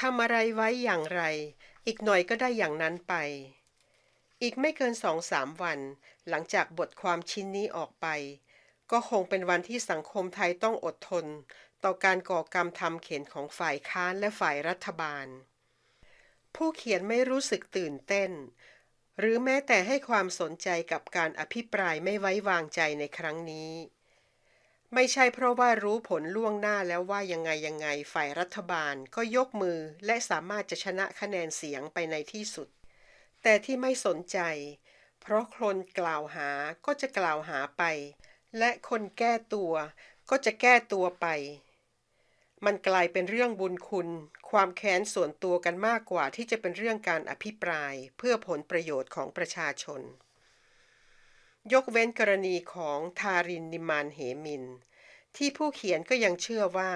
ทำอะไรไว้อย่างไร อีกหน่อยก็ได้อย่างนั้นไป อีกไม่เกินสองสามวัน หลังจากบทความชิ้นนี้ออกไป ก็คงเป็นวันที่สังคมไทยต้องอดทน ต่อการก่อกรรมทำเข็นของฝ่ายค้านและฝ่ายรัฐบาล ผู้เขียนไม่รู้สึกตื่นเต้น หรือแม้แต่ให้ความสนใจกับการอภิปรายไม่ไว้วางใจในครั้งนี้ ไม่ใช่เพราะว่ารู้ผลล่วงหน้าแล้วว่ายังไงยังไงฝ่ายรัฐบาลก็ยกมือและสามารถจะชนะคะแนนเสียงไปในที่สุด แต่ที่ไม่สนใจ เพราะคนกล่าวหาก็จะกล่าวหาไป และคนแก้ตัวก็จะแก้ตัวไป มันกลายเป็นเรื่องบุญคุณ ความแค้นส่วนตัวกันมากกว่าที่จะเป็นเรื่องการอภิปรายเพื่อผลประโยชน์ของประชาชน ยกเว้นกรณีของทารินนิมานเหมิน ที่ผู้เขียนก็ยังเชื่อว่า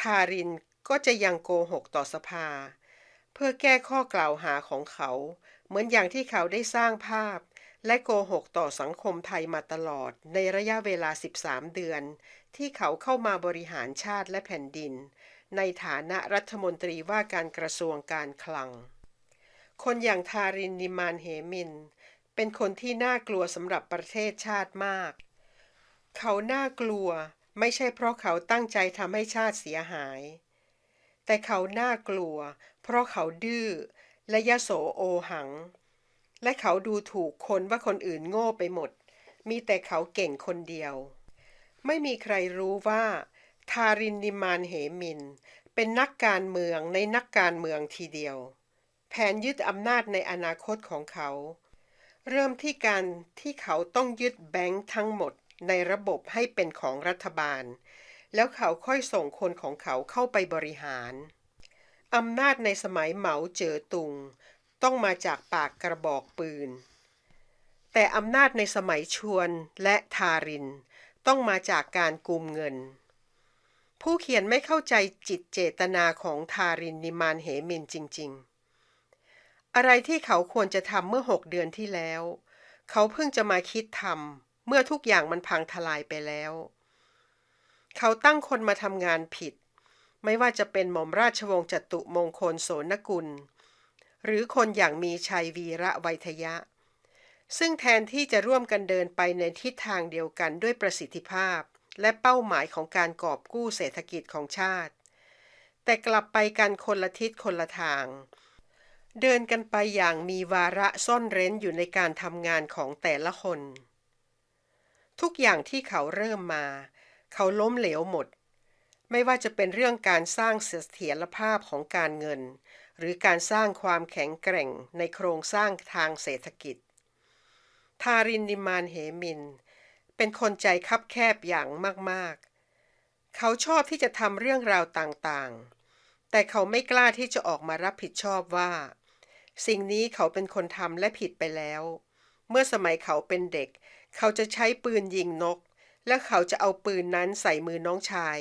ทารินก็จะยังโกหกต่อสภา เพื่อแก้ข้อกล่าวหาของเขา เหมือนอย่างที่เขาได้สร้างภาพ และโกหกต่อสังคมไทยมาตลอดในระยะเวลา 13 เดือน ที่เขาเข้ามาบริหารชาติและแผ่นดิน ในฐานะรัฐมนตรีว่าการกระทรวงการคลัง คนอย่างทารินนิมานเหมิน เป็นคนที่น่ากลัวสำหรับประเทศชาติมาก เขาน่ากลัวไม่ใช่เพราะเขาตั้งใจทำให้ชาติเสียหาย แต่เขาน่ากลัว เพราะเขาดื้อและยโสโอหัง และเขาดูถูกคนว่าคนอื่นโง่ไปหมด มีแต่เขาเก่งคนเดียว ไม่มีใครรู้ว่า ทารินนิมานเหมิน เป็นนักการเมืองในนักการเมืองทีเดียว แผนยึดอำนาจในอนาคตของเขา เริ่มที่การที่เขาต้องยึดแบงค์ทั้งหมดในระบบให้เป็นของรัฐบาล แล้วเขาค่อยส่งคนของเขาเข้าไปบริหารอำนาจในสมัยเหมาเจ๋อตุง ต้องมาจากปากกระบอกปืน แต่อำนาจในสมัยชวนและทาริน ต้องมาจากการกุมเงิน ผู้เขียนไม่เข้าใจจิตเจตนาของทารินนิมานเหมินจริง ๆ อะไรที่เขาควรจะทำเมื่อหกเดือนที่แล้ว เขาเพิ่งจะมาคิดทำเมื่อทุกอย่างมันพังทลายไปแล้ว เขาตั้งคนมาทำงานผิด ไม่ว่าจะเป็นหม่อมราชวงศ์จตุมงคลโสนกุล หรือคนอย่างมีชัยวีระไวยทยะ ซึ่งแทนที่จะร่วมกันเดินไปในทิศทางเดียวกันด้วยประสิทธิภาพ และเป้าหมายของการกอบกู้เศรษฐกิจของชาติ แต่กลับไปกันคนละทิศคนละทาง เดินกันไปอย่างมีวาระซ่อนเร้นอยู่ในการทำงานของแต่ละคน ทุกอย่างที่เขาเริ่มมา เขาล้มเหลวหมด ไม่ว่าจะเป็นเรื่องการสร้างเสถียรภาพของการเงิน หรือการสร้างความแข็งแกร่งในโครงสร้างทางเศรษฐกิจ ทารินดิมานเหมิน เป็นคนใจคับแคบอย่างมากๆ เขาชอบที่จะทำเรื่องราวต่างๆแต่เขาไม่กล้าที่จะออกมารับผิดชอบว่า สิ่งนี้เขาเป็นคนทำและผิดไปแล้ว เมื่อสมัยเขาเป็นเด็ก เขาจะใช้ปืนยิงนก และเขาจะเอาปืนนั้นใส่มือน้องชาย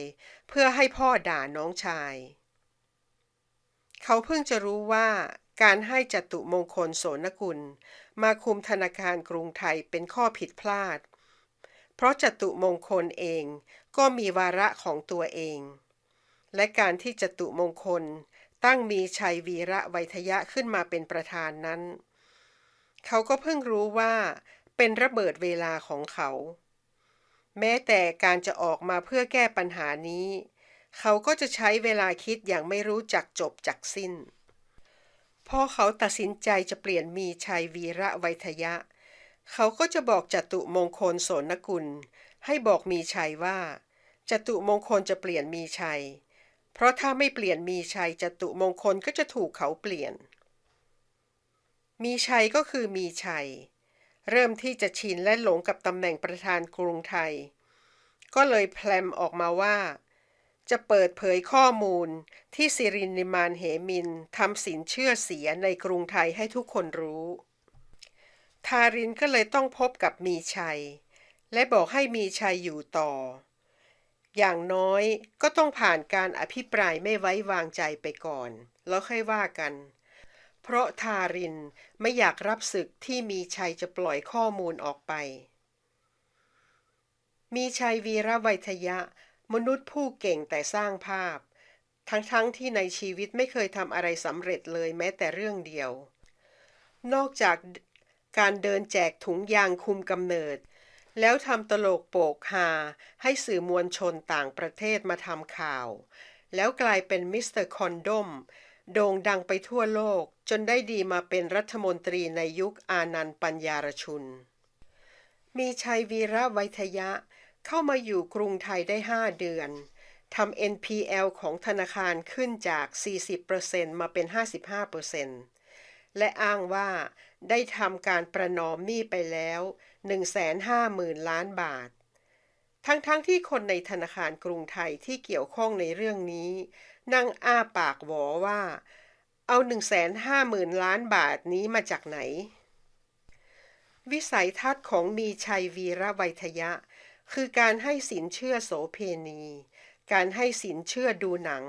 เพื่อให้พ่อด่าน้องชาย เขาเพิ่งจะรู้ว่าการให้จตุมงคลโสนกุล มาคุมธนาคารกรุงไทยเป็นข้อผิดพลาด เพราะจตุมงคลเองก็มีวาระของตัวเอง และการที่จตุมงคล ตั้งมีชัยวีระไวยทยะขึ้นมาเป็นประธานนั้น เขาก็เพิ่งรู้ว่าเป็นระเบิดเวลาของเขา แม้แต่การจะออกมาเพื่อแก้ปัญหานี้ เขาก็จะใช้เวลาคิดอย่างไม่รู้จักจบจักสิ้น พอเขาตัดสินใจจะเปลี่ยนมีชัยวีระไวยทยะ เขาก็จะบอกจตุมงคลโสนกุล ให้บอกมีชัยว่าจตุมงคลจะเปลี่ยนมีชัย เพราะถ้าไม่เปลี่ยนมีชัยจตุมงคลก็จะถูกเขาเปลี่ยน มีชัยก็คือมีชัย เริ่มที่จะชินและหลงกับตำแหน่งประธานกรุงไทย ก็เลยแพลมออกมาว่า จะเปิดเผยข้อมูลที่สิรินนิมานเหมินทำสินเชื่อเสียในกรุงไทยให้ทุกคนรู้ ทารินก็เลยต้องพบกับมีชัย และบอกให้มีชัยอยู่ต่อ อย่างน้อยก็ต้องผ่านการอภิปรายไม่ไว้วางใจไปก่อน แล้วค่อยว่ากัน เพราะทารินไม่อยากรับศึกที่มีชัยจะปล่อยข้อมูลออกไป มีชัยวีระไวยทยะ มนุษย์ผู้เก่งแต่สร้างภาพ ทั้งๆทที่ในชีวิตไม่เคยทำอะไรสำเร็จเลยแม้แต่เรื่องเดียว นอกจากการเดินแจกถุงยางคุมกำเนิด แล้วทำตลกโปกฮาให้สื่อมวลชนต่างประเทศมาทำข่าว แล้วกลายเป็นมิสเตอร์คอนดมโด่งดังไปทั่วโลกจนได้ดีมาเป็นรัฐมนตรีในยุคอานันต์ปัญญารชุน มีชัยวีระไวยทยะเข้ามาอยู่กรุงไทยได้5เดือนทำ NPL ของธนาคารขึ้นจาก 40%มาเป็น 55% และอ้างว่าได้ทำการประนอมหนี้ไปแล้ว 150,000 ล้านบาท ทั้งๆทที่คนในธนาคารกรุงไทยที่เกี่ยวข้องในเรื่องนี้ นั่งอ้าปากหวอว่า เอา 150,000 ล้านบาทนี้มาจากไหน วิสัยทัศน์ของมีชัยวีระไวยทยะ คือการให้สินเชื่อโสเพณี การให้สินเชื่อดูหนัง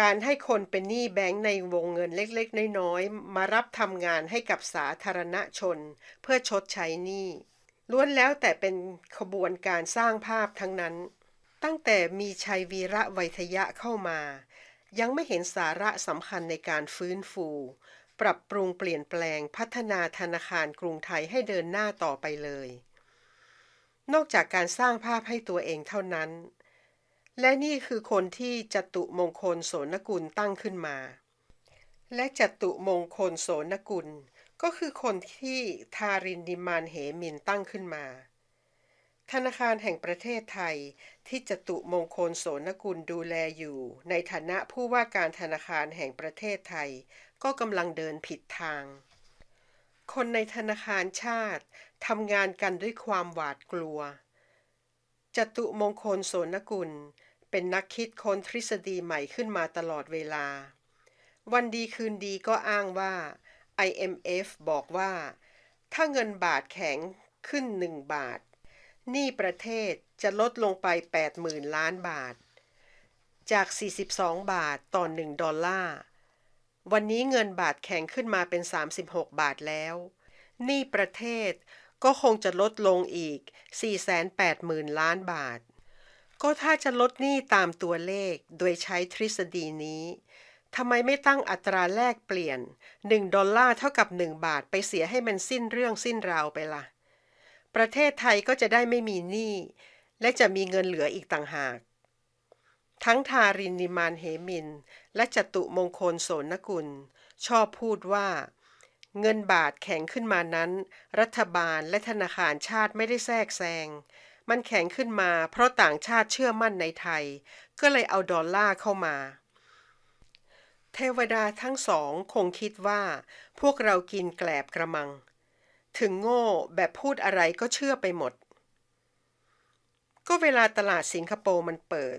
การให้คนเป็นหนี้แบงค์ในวงเงินเล็กๆ น้อยๆ มารับทำงานให้กับสาธารณชน เพื่อชดใช้หนี้ล้วนแล้วแต่เป็นขบวนการสร้างภาพทั้งนั้น ตั้งแต่มีชัยวีระไวยทยะเข้ามา ยังไม่เห็นสาระสำคัญในการฟื้นฟู ปรับปรุงเปลี่ยนแปลงพัฒนาธนาคารกรุงไทยให้เดินหน้าต่อไปเลย นอกจากการสร้างภาพให้ตัวเองเท่านั้น และนี่คือคนที่จตุมงคลโสนกุลตั้งขึ้นมา และจตุมงคลโสนกุล ก็คือคนที่ทารินดิมานเหมินตั้งขึ้นมา ธนาคารแห่งประเทศไทยที่จตุมงคลโสนกุลดูแลอยู่ ในฐานะผู้ว่าการธนาคารแห่งประเทศไทย ก็กำลังเดินผิดทาง คนในธนาคารชาติทำงานกันด้วยความหวาดกลัว จตุมงคลโสนกุล เป็นนักคิดค้นทฤษฎีใหม่ขึ้นมาตลอดเวลา วันดีคืนดีก็อ้างว่า IMF บอกว่า ถ้าเงินบาทแข็งขึ้น 1 บาทหนี้ประเทศจะลดลงไป 80,000 ล้านบาท จาก 42 บาทต่อ 1 ดอลลาร์ วันนี้เงินบาทแข็งขึ้นมาเป็น 36 บาทแล้วหนี้ประเทศ ก็คงจะลดลงอีก 480,000 ล้านบาท ก็ถ้าจะลดหนี้ตามตัวเลขโดยใช้ทฤษฎีนี้ทำไมไม่ตั้งอัตราแลกเปลี่ยน 1 ดอลลาร์เท่ากับ 1 บาทไปเสียให้มันสิ้นเรื่องสิ้นราวไปละ่ะ ประเทศไทยก็จะได้ไม่มีหนี้ และจะมีเงินเหลืออีกต่างหาก ทั้งทารินนิมานเหมิน และจตุมงคลโสนกุล ชอบพูดว่า เงินบาทแข็งขึ้นมานั้น รัฐบาลและธนาคารชาติไม่ได้แทรกแซง มันแข็งขึ้นมาเพราะต่างชาติเชื่อมั่นในไทย ก็เลยเอาดอลลาร์เข้ามา เทวดาทั้งสองคงคิดว่า พวกเรากินแกลบกระมัง ถึงโง่แบบพูดอะไรก็เชื่อไปหมด ก็เวลาตลาดสิงคโปร์มันเปิด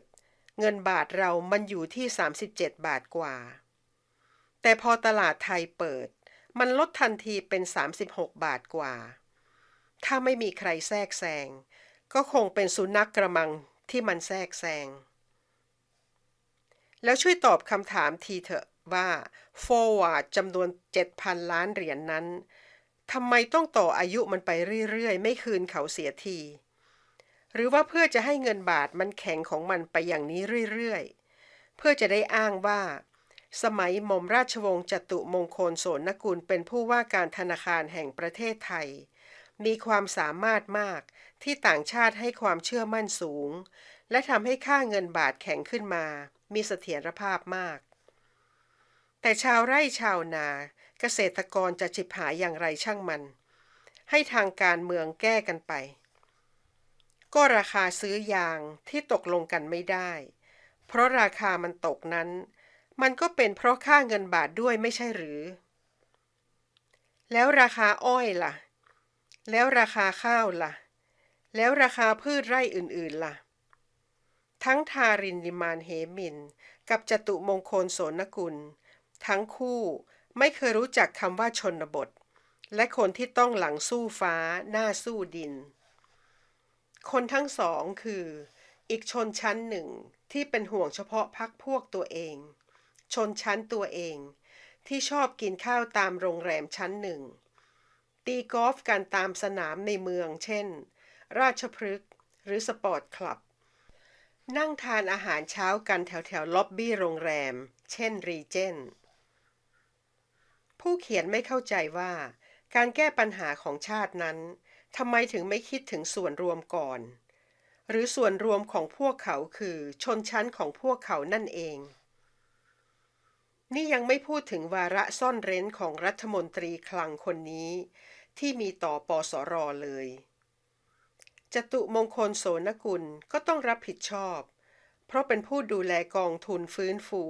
เงินบาทเรามันอยู่ที่ 37 บาทกว่า แต่พอตลาดไทยเปิด มันลดทันทีเป็น 36 บาทกว่า ถ้าไม่มีใครแทรกแซง ก็คงเป็นสุนัขกระมังที่มันแทรกแซง แล้วช่วยตอบคำถามทีเถอะว่า forward จำนวน 7,000 ล้านเหรียญนนั้นทำไมต้องต่ออายุมันไปเรื่อยๆ ไม่คืนเขาเสียที หรือว่าเพื่อจะให้เงินบาทมันแข็งของมันไปอย่างนี้เรื่อยๆ เพื่อจะได้อ้างว่า สมัยหม่อมราชวงศ์จตุมงคลโสนกุลเป็นผู้ว่าการธนาคารแห่งประเทศไทย มีความสามารถมากที่ต่างชาติให้ความเชื่อมั่นสูง และทำให้ค่าเงินบาทแข็งขึ้นมา มีเสถียรภาพมาก แต่ชาวไร่ชาวนา เกษตรกรจะฉิบหายอย่างไรช่างมัน ให้ทางการเมืองแก้กันไป ก็ราคาซื้อยางที่ตกลงกันไม่ได้ เพราะราคามันตกนั้น มันก็เป็นเพราะค่าเงินบาทด้วยไม่ใช่หรือ แล้วราคาอ้อยล่ะ แล้วราคาข้าวล่ะ แล้วราคาพืชไร่อื่นๆล่ะ ทั้งทารินดิมานเหมิน กับจตุมงคลโสนกุล ทั้งคู่ไม่เคยรู้จักคำว่าชนบท และคนที่ต้องหลังสู้ฟ้าหน้าสู้ดิน คนทั้งสองคือ อีกชนชั้นหนึ่งที่เป็นห่วงเฉพาะพักพวกตัวเอง ชนชั้นตัวเอง ที่ชอบกินข้าวตามโรงแรมชั้นหนึ่ง ตีกอล์ฟกันตามสนามในเมือง เช่น ราชพฤกษ์หรือสปอร์ตคลับ นั่งทานอาหารเช้ากันแถวแถวล็อบบี้โรงแรม เช่นรีเจนผู้เขียนไม่เข้าใจว่า การแก้ปัญหาของชาตินั้นทำไมถึงไม่คิดถึงส่วนรวมก่อน หรือส่วนรวมของพวกเขาคือชนชั้นของพวกเขานั่นเอง นี่ยังไม่พูดถึงวาระซ่อนเร้นของรัฐมนตรีคลังคนนี้ ที่มีต่อปอสรอเลย จตุมงคลโสนกุลก็ต้องรับผิดชอบ เพราะเป็นผู้ดูแลกองทุนฟื้นฟู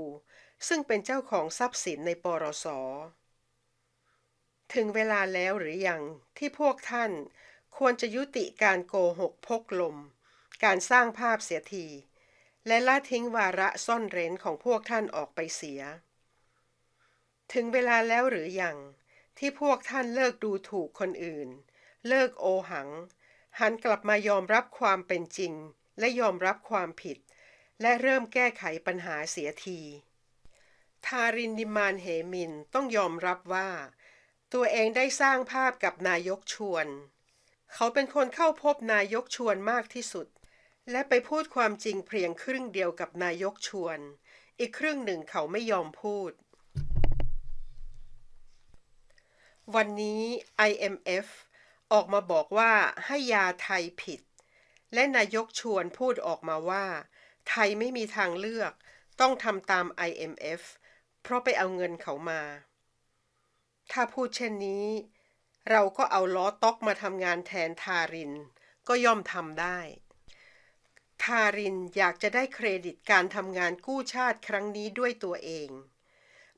ซึ่งเป็นเจ้าของทรัพย์สินในปรสถึงเวลาแล้วหรือยังที่พวกท่านควรจะยุติการโกหกพกลม การสร้างภาพเสียที และละทิ้งวาระซ่อนเร้นของพวกท่านออกไปเสีย ถึงเวลาแล้วหรือยังที่พวกท่านเลิกดูถูกคนอื่น เลิกโอหัง หันกลับมายอมรับความเป็นจริง และยอมรับความผิด และเริ่มแก้ไขปัญหาเสียที ทารินดิมานเหมินต้องยอมรับว่า ตัวเองได้สร้างภาพกับนายกชวน เขาเป็นคนเข้าพบนายกชวนมากที่สุด และไปพูดความจริงเพียงครึ่งเดียวกับนายกชวน อีกครึ่งหนึ่งเขาไม่ยอมพูด วันนี้ IMF ออกมาบอกว่าให้ยาไทยผิด และนายกชวนพูดออกมาว่า ไทยไม่มีทางเลือก ต้องทำตาม IMF เพราะไปเอาเงินเขามา ถ้าพูดเช่นนี้ เราก็เอาล้อต๊อกมาทำงานแทนทาริน ก็ย่อมทำได้ ทารินอยากจะได้เครดิตการทำงานกู้ชาติครั้งนี้ด้วยตัวเอง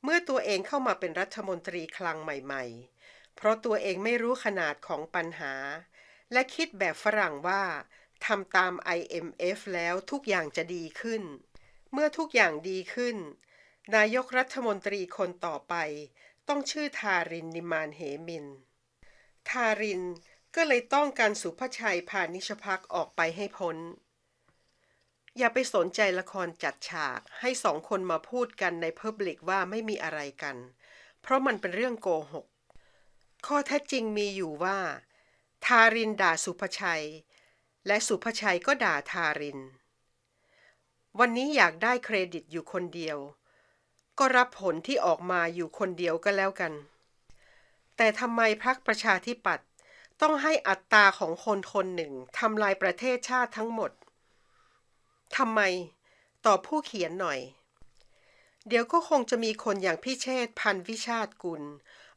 เมื่อตัวเองเข้ามาเป็นรัฐมนตรีคลังใหม่ ๆ เพราะตัวเองไม่รู้ขนาดของปัญหา และคิดแบบฝรั่งว่าทำตาม IMF แล้วทุกอย่างจะดีขึ้น เมื่อทุกอย่างดีขึ้น นายกรัฐมนตรีคนต่อไป ต้องชื่อทารินนิมานเหมิน ทารินก็เลยต้องการสุภชัยพานิชพักออกไปให้พ้น อย่าไปสนใจละครจัดฉากให้สองคนมาพูดกันในเพิบลิกว่าไม่มีอะไรกัน เพราะมันเป็นเรื่องโกหก ข้อเท็จจริงมีอยู่ว่า ทารินด่าสุภชัย และสุภชัยก็ด่าทาริน วันนี้อยากได้เครดิตอยู่คนเดียว ก็รับผลที่ออกมาอยู่คนเดียวก็แล้วกัน แต่ทำไมพรรคประชาธิปัตย์ต้องให้อัตราของคนคนหนึ่งทำลายประเทศชาติทั้งหมด ทำไม ต่อผู้เขียนหน่อย เดี๋ยวก็คงจะมีคนอย่างพี่เชษพันวิชาติกุล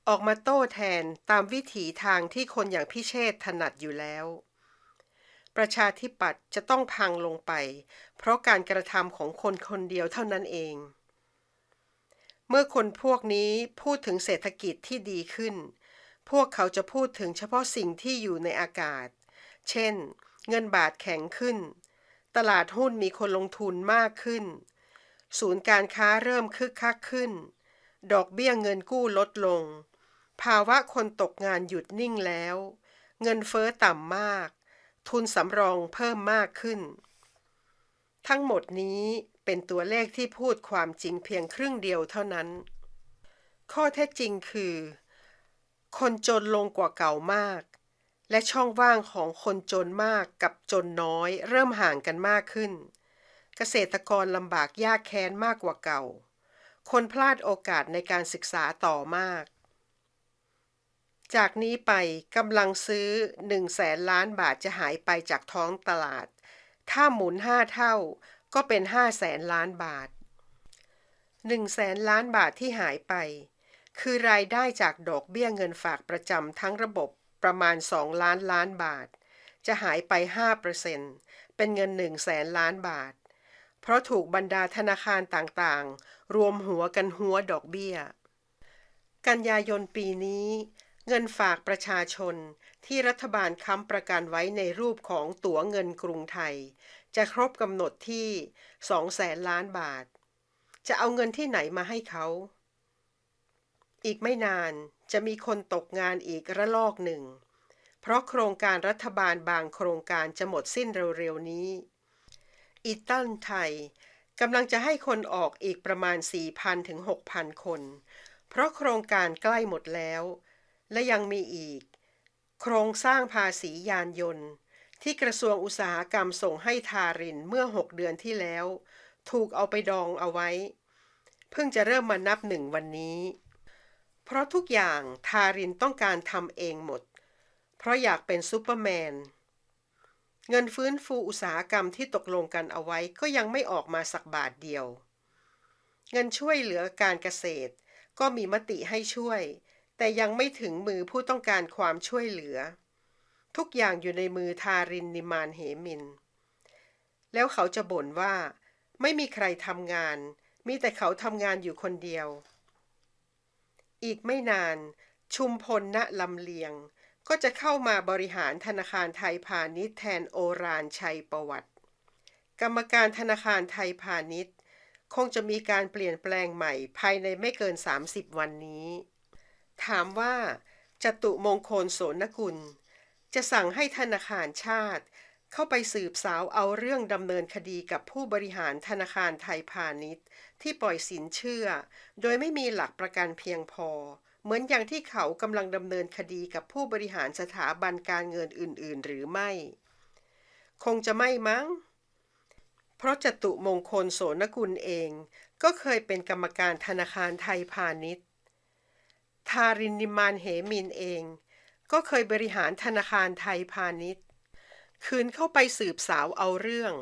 ออกมาโต้แทนตามวิถีทางที่คนอย่างพี่เชษถนัดอยู่แล้ว ประชาธิปัตย์จะต้องพังลงไป เพราะการกระทำของคนคนเดียวเท่านั้นเอง เมื่อคนพวกนี้พูดถึงเศรษฐกิจที่ดีขึ้น พวกเขาจะพูดถึงเฉพาะสิ่งที่อยู่ในอากาศ เช่น เงินบาทแข็งขึ้น ตลาดหุ้นมีคนลงทุนมากขึ้น ศูนย์การค้าเริ่มคึกคักขึ้น ดอกเบี้ยเงินกู้ลดลง ภาวะคนตกงานหยุดนิ่งแล้ว เงินเฟ้อต่ำมาก ทุนสำรองเพิ่มมากขึ้น ทั้งหมดนี้เป็นตัวเลขที่พูดความจริงเพียงครึ่งเดียวเท่านั้น ข้อเท็จจริงคือ คนจนลงกว่าเก่ามาก และช่องว่างของคนจนมากกับจนน้อย เริ่มห่างกันมากขึ้น เกษตรกรลำบากยากแค้นมากกว่าเก่า คนพลาดโอกาสในการศึกษาต่อมาก จากนี้ไปกำลังซื้อ1แสนล้านบาทจะหายไปจากท้องตลาด ถ้าหมุน 5 เท่าก็เป็น5แสนล้านบาท1แสนล้านบาทที่หายไป คือรายได้จากดอกเบี้ยเงินฝากประจำทั้งระบบ ประมาณ 2 ล้านล้านบาท จะหายไป 5%เป็นเงิน1แสนล้านบาท เพราะถูกบรรดาธนาคารต่างๆ รวมหัวกันหัวดอกเบี้ย กันยายนปีนี้ เงินฝากประชาชนที่รัฐบาลค้ำประกันไว้ในรูปของตั๋วเงินกรุงไทย จะครบกำหนดที่2แสนล้านบาท จะเอาเงินที่ไหนมาให้เขา อีกไม่นาน จะมีคนตกงานอีกระลอกหนึ่ง เพราะโครงการรัฐบาลบางโครงการจะหมดสิ้นเร็วๆนี้อีตันไทยกำลังจะให้คนออกอีกประมาณ 4,000 ถึง 6,000 คน เพราะโครงการใกล้หมดแล้ว และยังมีอีก โครงสร้างภาษียานยนต์ ที่กระทรวงอุตสาหกรรมส่งให้ทารินเมื่อ 6 เดือนที่แล้ว ถูกเอาไปดองเอาไว้ เพิ่งจะเริ่มมานับหนึ่งวันนี้ เพราะทุกอย่างทารินต้องการทำเองหมด เพราะอยากเป็นซูเปอร์แมน เงินฟื้นฟูอุตสาหกรรมที่ตกลงกันเอาไว้ก็ยังไม่ออกมาสักบาทเดียว เงินช่วยเหลือการเกษตร ก็มีมติให้ช่วย แต่ยังไม่ถึงมือผู้ต้องการความช่วยเหลือ ทุกอย่างอยู่ในมือทารินนิมานเหมิน แล้วเขาจะบ่นว่า ไม่มีใครทำงาน มีแต่เขาทำงานอยู่คนเดียว อีกไม่นาน ชุมพลณลำเลียง ก็จะเข้ามาบริหารธนาคารไทยพาณิชย์แทนโอรานชัยประวัติ กรรมการธนาคารไทยพาณิชย์ คงจะมีการเปลี่ยนแปลงใหม่ภายในไม่เกิน 30 วันนี้ ถามว่าจตุมงคลโสนกุล จะสั่งให้ธนาคารชาติ เข้าไปสืบสาวเอาเรื่องดำเนินคดีกับผู้บริหารธนาคารไทยพาณิชย์ ที่ปล่อยสินเชื่อ โดยไม่มีหลักประกันเพียงพอ เหมือนอย่างที่เขากำลังดำเนินคดีกับผู้บริหารสถาบันการเงินอื่น ๆ หรือไม่ คงจะไม่มั้ง เพราะจตุมงคลโสนกุลเอง ก็เคยเป็นกรรมการธนาคารไทยพาณิชย์ ทารินนิมานเหมินเอง ก็เคยบริหารธนาคารไทยพาณิชย์ คืนเข้าไปสืบสาวเอาเรื่อง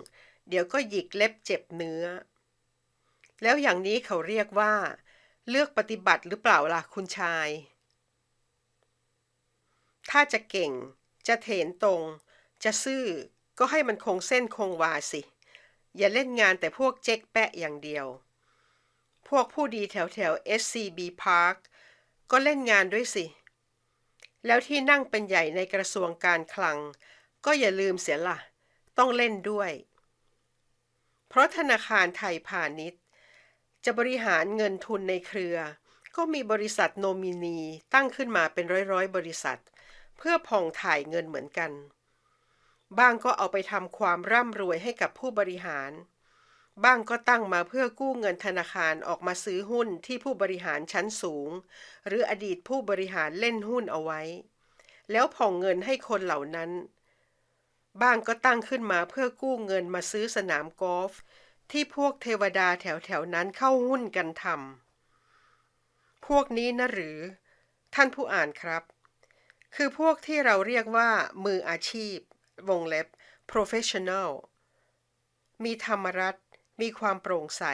เดี๋ยวก็หยิกเล็บเจ็บเนื้อ แล้วอย่างนี้เขาเรียกว่า เลือกปฏิบัติหรือเปล่าล่ะคุณชาย ถ้าจะเก่ง จะเถนตรง จะซื่อ ก็ให้มันคงเส้นคงวาสิ อย่าเล่นงานแต่พวกเจ๊กแปะอย่างเดียว พวกผู้ดีแถวแถว SCB Park ก็เล่นงานด้วยสิ แล้วที่นั่งเป็นใหญ่ในกระทรวงการคลัง ก็อย่าลืมเสียละต้องเล่นด้วย เพราะธนาคารไทยพาณิชย์ จะบริหารเงินทุนในเครือ ก็มีบริษัทโนมินีตั้งขึ้นมาเป็นร้อยๆ บริษัท เพื่อผ่องถ่ายเงินเหมือนกัน บ้างก็เอาไปทำความร่ำรวยให้กับผู้บริหาร บ้างก็ตั้งมาเพื่อกู้เงินธนาคารออกมาซื้อหุ้นที่ผู้บริหารชั้นสูง หรืออดีตผู้บริหารเล่นหุ้นเอาไว้ แล้วผ่องเงินให้คนเหล่านั้น บ้างก็ตั้งขึ้นมาเพื่อกู้เงินมาซื้อสนามกอล์ฟที่พวกเทวดาแถวๆนั้นเข้าหุ้นกันทำพวกนี้นะหรือ ท่านผู้อ่านครับ คือพวกที่เราเรียกว่า มืออาชีพ วงเล็บ professional มีธรรมรัตน์มีความโปร่งใส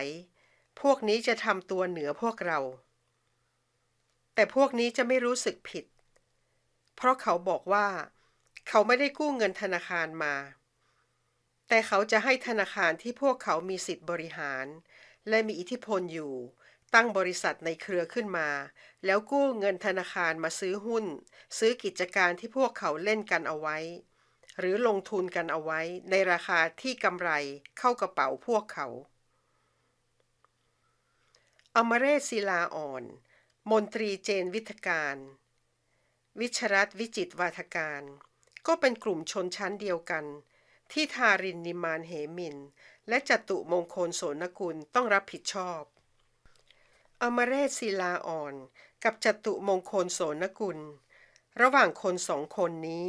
พวกนี้จะทำตัวเหนือพวกเรา แต่พวกนี้จะไม่รู้สึกผิด เพราะเขาบอกว่า เขาไม่ได้กู้เงินธนาคารมา แต่เขาจะให้ธนาคารที่พวกเขามีสิทธิ์บริหาร และมีอิทธิพลอยู่ ตั้งบริษัทในเครือขึ้นมา แล้วกู้เงินธนาคารมาซื้อหุ้น ซื้อกิจการที่พวกเขาเล่นกันเอาไว้ หรือลงทุนกันเอาไว้ ในราคาที่กำไรเข้ากระเป๋าพวกเขาอมเรศศิลาอ่อน มนตรีเจนวิทการ วิชรัตวิจิตวาทการ ก็เป็นกลุ่มชนชั้นเดียวกัน ที่ทารินนิมานเหมิน และจตุมงคลโสนกุลต้องรับผิดชอบ อมเรศศิลาอ่อน กับจตุมงคลโสนกุล ระหว่างคนสองคนนี้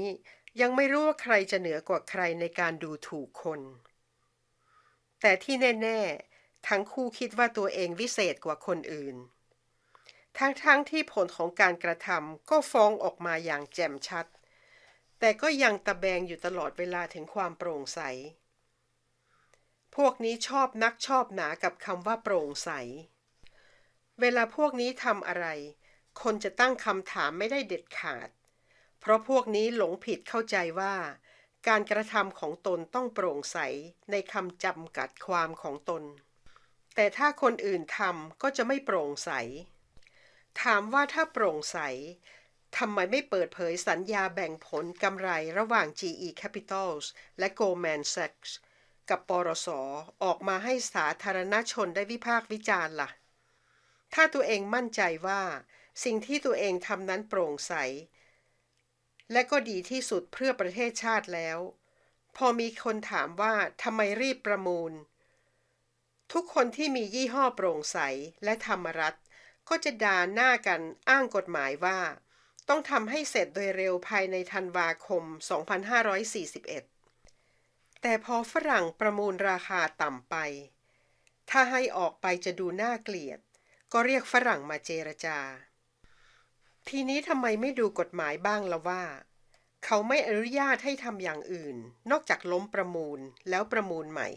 ยังไม่รู้ว่าใครจะเหนือกว่าใครในการดูถูกคน แต่ที่แน่ ๆ ทั้งคู่คิดว่าตัวเองวิเศษกว่าคนอื่น ทั้งๆทที่ผลของการกระทำก็ฟ้องออกมาอย่างแจ่มชัด แต่ก็ยังตะแบงอยู่ตลอดเวลาถึงความโปร่งใส พวกนี้ชอบนักชอบหนากับคำว่าโปร่งใส เวลาพวกนี้ทำอะไร คนจะตั้งคำถามไม่ได้เด็ดขาด เพราะพวกนี้หลงผิดเข้าใจว่า การกระทำของตนต้องโปร่งใสในคำจำกัดความของตน แต่ถ้าคนอื่นทำก็จะไม่โปร่งใส ถามว่าถ้าโปร่งใส ทำไมไม่เปิดเผยสัญญาแบ่งผลกำไรระหว่าง GE Capitals และ Goldman Sachs กับปรสออกมาให้สาธารณชนได้วิพากษ์วิจารณ์ล่ะ ถ้าตัวเองมั่นใจว่า สิ่งที่ตัวเองทำนั้นโปร่งใส และก็ดีที่สุดเพื่อประเทศชาติแล้ว พอมีคนถามว่าทำไมรีบประมูล ทุกคนที่มียี่ห้อโปร่งใสและธรรมรัฐก็จะด่าหน้ากันอ้างกฎหมายว่า ต้องทำให้เสร็จโดยเร็วภายในธันวาคม 2541 แต่พอฝรั่งประมูลราคาต่ำไป ถ้าให้ออกไปจะดูน่าเกลียด ก็เรียกฝรั่งมาเจรจา ทีนี้ทำไมไม่ดูกฎหมายบ้างละว่า เขาไม่อนุญาตให้ทำอย่างอื่น นอกจากล้มประมูลแล้วประมูลใหม่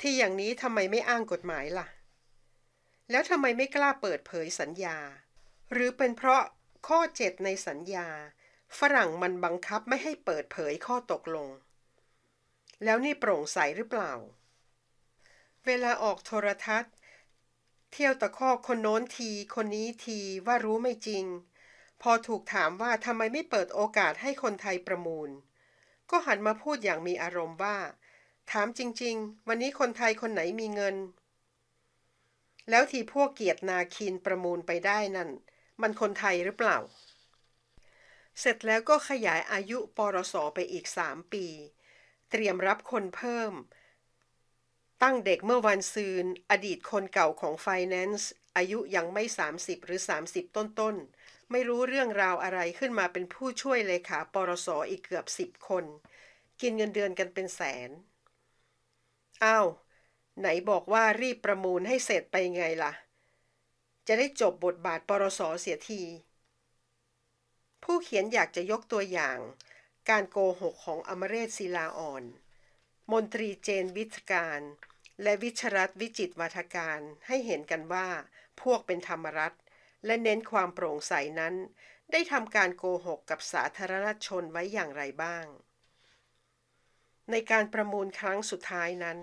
ที่อย่างนี้ทำไมไม่อ้างกฎหมายล่ะ แล้วทำไมไม่กล้าเปิดเผยสัญญาหรือเป็นเพราะ ข้อ 7 ในสัญญา ฝรั่งมันบังคับไม่ให้เปิดเผยข้อตกลง แล้วนี่โปร่งใสหรือเปล่า เวลาออกโทรทัศน์ เที่ยวตะคอกคนโน้นที คนนี้ทีว่ารู้ไม่จริง พอถูกถามว่าทำไมไม่เปิดโอกาสให้คนไทยประมูล ก็หันมาพูดอย่างมีอารมณ์ว่า ถามจริง ๆ วันนี้คนไทยคนไหนมีเงิน แล้วทีพวกเกียรตินาคินประมูลไปได้นั่น มันคนไทยหรือเปล่า เสร็จแล้วก็ขยายอายุปรสไปอีก 3 ปี เตรียมรับคนเพิ่ม ตั้งเด็กเมื่อวันซืน อดีตคนเก่าของ Finance อายุยังไม่ 30 หรือ 30 ต้นๆ ไม่รู้เรื่องราวอะไรขึ้นมาเป็นผู้ช่วยเลขาปรสอีกเกือบ 10 คน กินเงินเดือนกันเป็นแสน อ้าว ไหนบอกว่ารีบประมูลให้เสร็จไปไงล่ะ จะได้จบบทบาทปรสเสียที ผู้เขียนอยากจะยกตัวอย่าง การโกหกของอมเรศศิลาอ่อน มนตรีเจนวิทการ และวิชรัตวิจิตวัฒการให้เห็นกันว่าพวกเป็นธรรมรัฐ และเน้นความโปร่งใสนั้น ได้ทำการโกหกกับสาธารณชนไว้อย่างไรบ้าง ในการประมูลครั้งสุดท้ายนั้น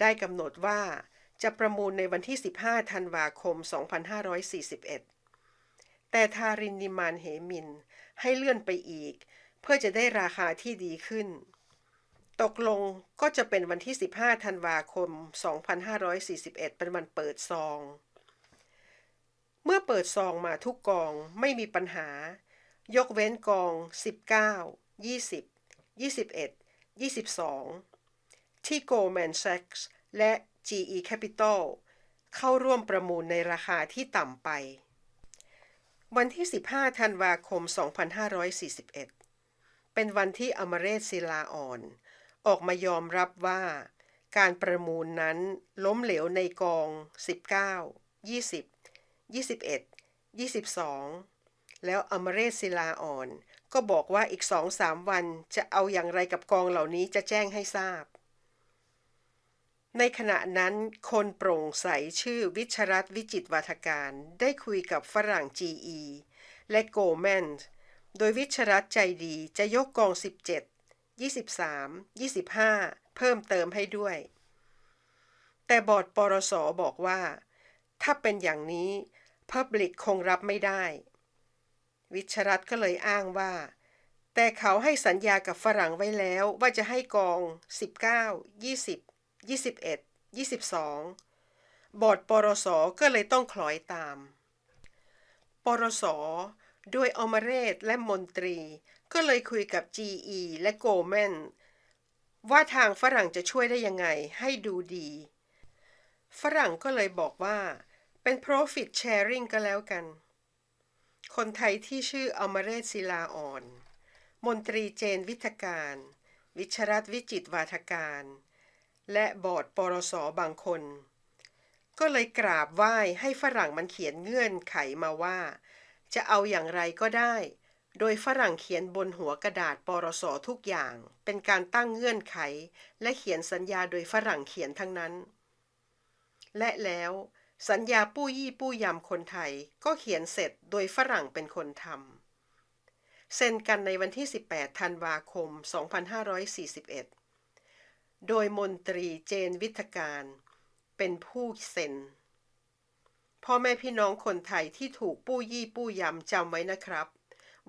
ได้กำหนดว่า จะประมูลในวันที่ 15 ธันวาคม 2541 แต่ทารินนิมานเหมินให้เลื่อนไปอีก เพื่อจะได้ราคาที่ดีขึ้น ตกลงก็จะเป็นวันที่ 15 ธันวาคม 2541 เป็นวันเปิดซอง เมื่อเปิดซองมาทุกกองไม่มีปัญหา ยกเว้นกอง 19 20 21 22 ที่ Goldman Sachs และ GE Capital เข้าร่วมประมูลในราคาที่ต่ำไป วันที่ 15 ธันวาคม 2541 เป็นวันที่อมเรศศิลาอ่อน ออกมายอมรับว่า การประมูลนั้นล้มเหลวในกอง 19 20 21 22 แล้วอมเรศศิลาอ่อน ก็บอกว่าอีก2-3วันจะเอาอย่างไรกับกองเหล่านี้จะแจ้งให้ทราบ ในขณะนั้นคนโปร่งใสชื่อวิชรัตวิจิตวัฒการได้คุยกับฝรั่ง GE และโกลแมนโดยวิชรัตใจดีจะยกกอง 17 23 25 เพิ่มเติมให้ด้วย แต่บอร์ดปรสบอกว่า ถ้าเป็นอย่างนี้ Public คงรับไม่ได้ วิชรัตก็เลยอ้างว่า แต่เขาให้สัญญากับฝรั่งไว้แล้วว่าจะให้กอง 19 20 21 22 บอร์ดปรสก็เลยต้องคล้อยตาม ปรสด้วยอมเรศและมนตรี ก็เลยคุยกับ GE และโกลแมนว่าทางฝรั่งจะช่วยได้ยังไงให้ดูดี ฝรั่งก็เลยบอกว่าเป็น profit sharing ก็แล้วกัน คนไทยที่ชื่ออมเรศศิลาอ่อน มนตรีเจนวิทการ วิชรัตวิจิตวาทการ และบอร์ดปรสบางคน ก็เลยกราบไหว้ให้ฝรั่งมันเขียนเงื่อนไขมาว่า จะเอาอย่างไรก็ได้ โดยฝรั่งเขียนบนหัวกระดาษปรสทุกอย่าง เป็นการตั้งเงื่อนไข และเขียนสัญญาโดยฝรั่งเขียนทั้งนั้น และแล้วสัญญาปู้ยี่ปู้ยำคนไทยก็เขียนเสร็จโดยฝรั่งเป็นคนทำเซ็นกันในวันที่ 18 ธันวาคม 2541 โดยมนตรีเจนวิทการ เป็นผู้เซ็น พ่อแม่พี่น้องคนไทยที่ถูกปู้ยี่ปู้ยำจำไว้นะครับ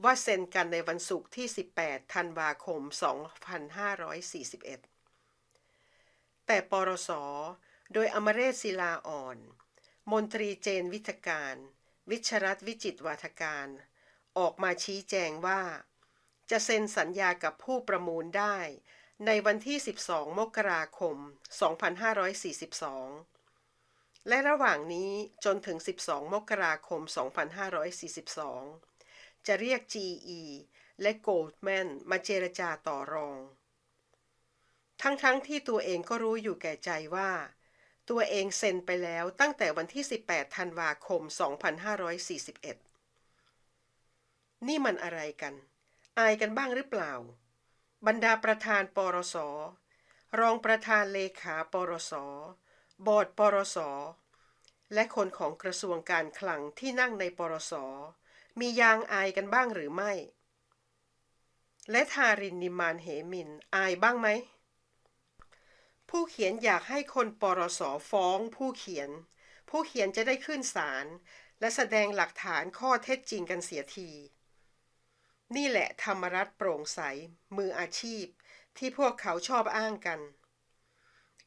ว่าเซ็นกันในวันศุกร์ที่ 18 ธันวาคม 2541 แต่ปรสโดยอมเรศศิลาอ่อน มนตรีเจนวิทการ วิชรัตวิจิตวาทการ ออกมาชี้แจงว่า จะเซ็นสัญญากับผู้ประมูลได้ ในวันที่ 12 มกราคม 2542 และระหว่างนี้จนถึง 12 มกราคม 2542 จะเรียก GE และ Goldman มาเจรจาต่อรอง ทั้งๆทที่ตัวเองก็รู้อยู่แก่ใจว่า ตัวเองเซ็นไปแล้วตั้งแต่วันที่ 18 ธันวาคม 2541 นี่มันอะไรกัน อายกันบ้างหรือเปล่า บรรดาประธานปรส รองประธานเลขาปรส บอร์ดปรส และคนของกระทรวงการคลังที่นั่งในปรส มียางอายกันบ้างหรือไม่ และทารินนิมานเหมินอายบ้างไหม ผู้เขียนอยากให้คนปรสฟ้องผู้เขียน ผู้เขียนจะได้ขึ้นศาลและแสดงหลักฐานข้อเท็จจริงกันเสียที นี่แหละธรรมรัฐโปร่งใส มืออาชีพ ที่พวกเขาชอบอ้างกัน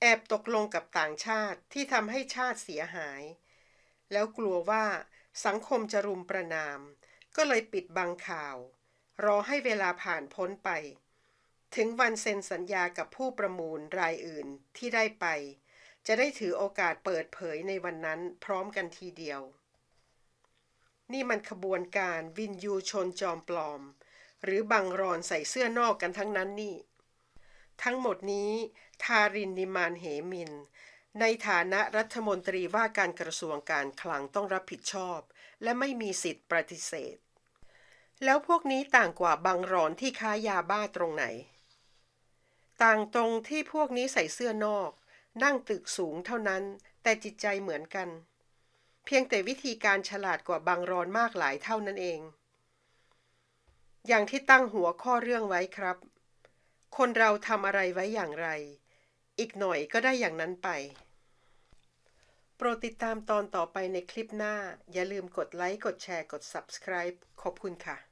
แอบตกลงกับต่างชาติที่ทำให้ชาติเสียหาย แล้วกลัวว่าสังคมจะรุมประนาม ก็เลยปิดบังข่าว รอให้เวลาผ่านพ้นไป ถึงวันเซ็นสัญญากับผู้ประมูลรายอื่นที่ได้ไป จะได้ถือโอกาสเปิดเผยในวันนั้นพร้อมกันทีเดียว นี่มันขบวนการวินยูชนจอมปลอม หรือบังรอนใส่เสื้อนอกกันทั้งนั้นนี่ ทั้งหมดนี้ทารินนิมานเหมิน ในฐานะรัฐมนตรีว่าการกระทรวงการคลังต้องรับผิดชอบ และไม่มีสิทธิ์ปฏิเสธ แล้วพวกนี้ต่างกว่าบังรอนที่ค้ายาบ้าตรงไหน ต่างตรงที่พวกนี้ใส่เสื้อนอก นั่งตึกสูงเท่านั้น แต่จิตใจเหมือนกัน เพียงแต่วิธีการฉลาดกว่าบังรอนมากหลายเท่านั้นเอง อย่างที่ตั้งหัวข้อเรื่องไว้ครับ คนเราทำอะไรไว้อย่างไร อีกหน่อยก็ได้อย่างนั้นไป โปรดติดตามตอนต่อไปในคลิปหน้า อย่าลืมกดไลค์ กดแชร์ กด Subscribe ขอบคุณค่ะ